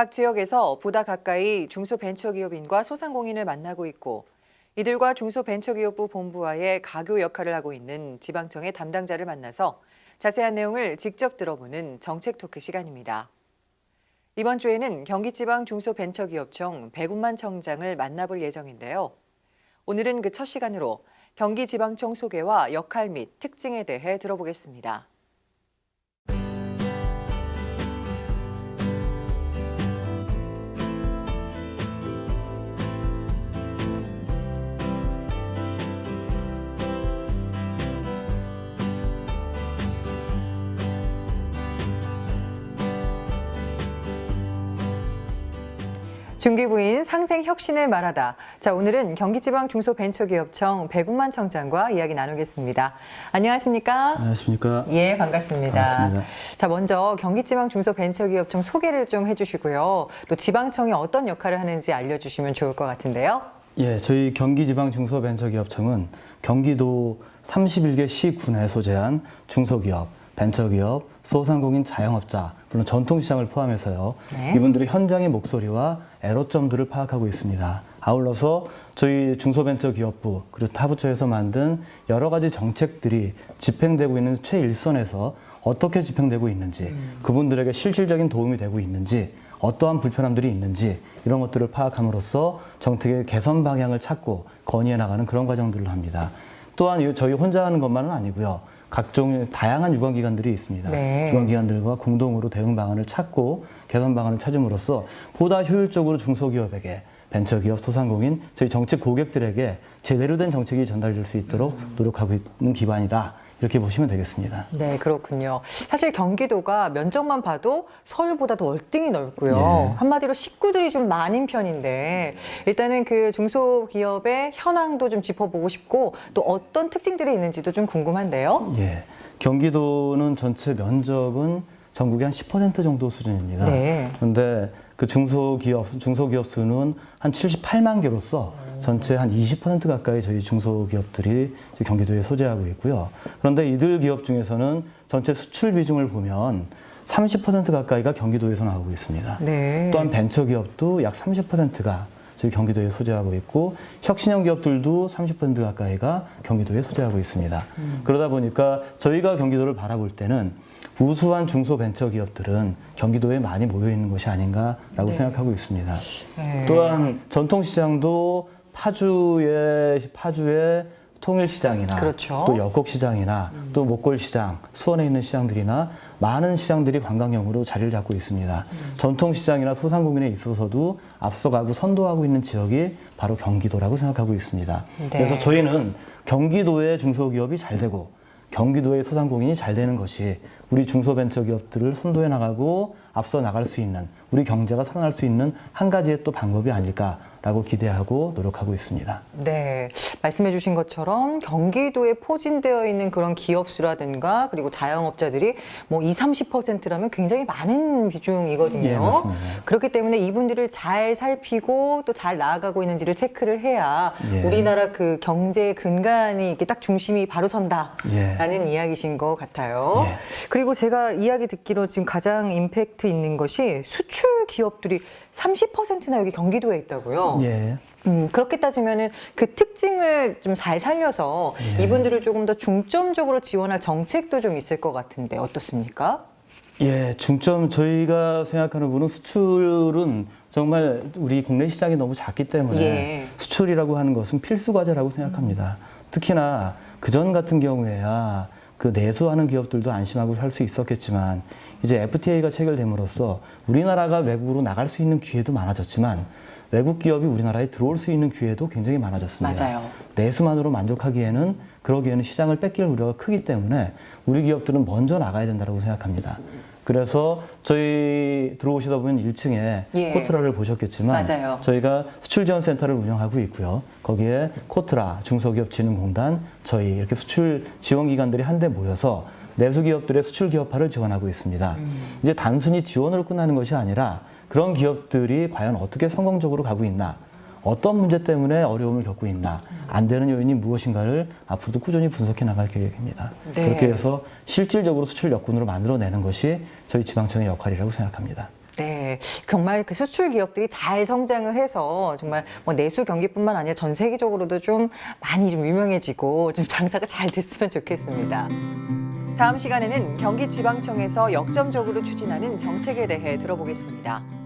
각 지역에서 보다 가까이 중소벤처기업인과 소상공인을 만나고 있고 이들과 중소벤처기업부 본부와의 가교 역할을 하고 있는 지방청의 담당자를 만나서 자세한 내용을 직접 들어보는 정책 토크 시간입니다. 이번 주에는 경기지방 중소벤처기업청 배군만 청장을 만나볼 예정인데요. 오늘은 그 첫 시간으로 경기지방청 소개와 역할 및 특징에 대해 들어보겠습니다. 중기부인 상생 혁신을 말하다. 자, 오늘은 경기지방 중소벤처기업청 배국만 청장과 이야기 나누겠습니다. 안녕하십니까? 안녕하십니까. 예, 반갑습니다. 반갑습니다. 자, 먼저 경기지방 중소벤처기업청 소개를 좀 해주시고요. 또 지방청이 어떤 역할을 하는지 알려주시면 좋을 것 같은데요. 예, 저희 경기지방중소벤처기업청은 경기도 31개 시군에 소재한 중소기업, 벤처기업, 소상공인 자영업자, 물론 전통시장을 포함해서요. 네. 이분들의 현장의 목소리와 애로점들을 파악하고 있습니다. 아울러서 저희 중소벤처기업부 그리고 타부처에서 만든 여러 가지 정책들이 집행되고 있는 최일선에서 어떻게 집행되고 있는지 그분들에게 실질적인 도움이 되고 있는지 어떠한 불편함들이 있는지 이런 것들을 파악함으로써 정책의 개선 방향을 찾고 건의해 나가는 그런 과정들을 합니다. 또한 이- 저희 혼자 하는 것만은 아니고요. 각종 다양한 유관기관들이 있습니다. 네. 유관기관들과 공동으로 대응 방안을 찾고 개선 방안을 찾음으로써 보다 효율적으로 중소기업에게 벤처기업, 소상공인, 저희 정책 고객들에게 제대로 된 정책이 전달될 수 있도록 노력하고 있는 기반이다. 이렇게 보시면 되겠습니다. 네, 그렇군요. 사실 경기도가 면적만 봐도 서울보다도 월등히 넓고요. 예. 한마디로 식구들이 좀 많은 편인데 일단은 그 중소기업의 현황도 좀 짚어보고 싶고 또 어떤 특징들이 있는지도 좀 궁금한데요. 예. 경기도는 전체 면적은 전국의 한 10% 정도 수준입니다. 네. 그런데 그 중소기업, 중소기업 수는 한 78만 개로서 전체 한 20% 가까이 저희 중소기업들이 경기도에 소재하고 있고요. 그런데 이들 기업 중에서는 전체 수출 비중을 보면 30% 가까이가 경기도에서 나오고 있습니다. 네. 또한 벤처 기업도 약 30%가 저희 경기도에 소재하고 있고 혁신형 기업들도 30% 가까이가 경기도에 소재하고 있습니다. 그러다 보니까 저희가 경기도를 바라볼 때는 우수한 중소벤처 기업들은 경기도에 많이 모여 있는 것이 아닌가라고 네. 생각하고 있습니다. 네. 또한 전통시장도 파주의 파주의 통일시장이나 그렇죠. 또 역곡시장이나 또 목골시장, 수원에 있는 시장들이나 많은 시장들이 관광형으로 자리를 잡고 있습니다. 전통시장이나 소상공인에 있어서도 앞서가고 선도하고 있는 지역이 바로 경기도라고 생각하고 있습니다. 네. 그래서 저희는 경기도의 중소기업이 잘 되고 경기도의 소상공인이 잘 되는 것이 우리 중소벤처기업들을 선도해 나가고 앞서 나갈 수 있는 우리 경제가 살아날 수 있는 한 가지의 또 방법이 아닐까 라고 기대하고 노력하고 있습니다. 네, 말씀해 주신 것처럼 경기도에 포진되어 있는 그런 기업 수라든가 그리고 자영업자들이 뭐 20, 30%라면 굉장히 많은 비중이거든요. 예, 맞습니다. 그렇기 때문에 이분들을 잘 살피고 또 잘 나아가고 있는지를 체크를 해야 예. 우리나라 그 경제 근간이 이렇게 딱 중심이 바로 예. 선다라는 이야기신 것 같아요. 예. 그리고 제가 이야기 듣기로 지금 가장 임팩트 있는 것이 수출 기업들이 30%나 여기 경기도에 있다고요. 예. 음, 그렇게 따지면은 그 특징을 좀 잘 살려서 예. 이분들을 조금 더 중점적으로 지원할 정책도 좀 있을 것 같은데 어떻습니까? 예, 중점 저희가 생각하는 부분은 수출은 정말 우리 국내 시장이 너무 작기 때문에 예. 수출이라고 하는 것은 필수 과제라고 생각합니다. 특히나 그전 같은 경우에야 그 내수하는 기업들도 안심하고 살 수 있었겠지만 이제 FTA가 체결됨으로써 우리나라가 외국으로 나갈 수 있는 기회도 많아졌지만 외국 기업이 우리나라에 들어올 수 있는 기회도 굉장히 많아졌습니다. 맞아요. 내수만으로 만족하기에는 그러기에는 시장을 뺏길 우려가 크기 때문에 우리 기업들은 먼저 나가야 된다고 생각합니다. 그래서 저희 들어오시다 보면 1층에 예. 코트라를 보셨겠지만 맞아요. 저희가 수출 지원 센터를 운영하고 있고요. 거기에 코트라 중소기업진흥공단 저희 이렇게 수출 지원 기관들이 한데 모여서 내수 기업들의 수출 기업화를 지원하고 있습니다. 이제 단순히 지원으로 끝나는 것이 아니라 그런 기업들이 과연 어떻게 성공적으로 가고 있나 어떤 문제 때문에 어려움을 겪고 있나 안 되는 요인이 무엇인가를 앞으로도 꾸준히 분석해 나갈 계획입니다. 네. 그렇게 해서 실질적으로 수출 여건으로 만들어내는 것이 저희 지방청의 역할이라고 생각합니다. 네, 정말 그 수출 기업들이 잘 성장을 해서 정말 뭐 내수 경기뿐만 아니라 전 세계적으로도 좀 많이 좀 유명해지고 좀 장사가 잘 됐으면 좋겠습니다. 다음 시간에는 경기지방청에서 역점적으로 추진하는 정책에 대해 들어보겠습니다.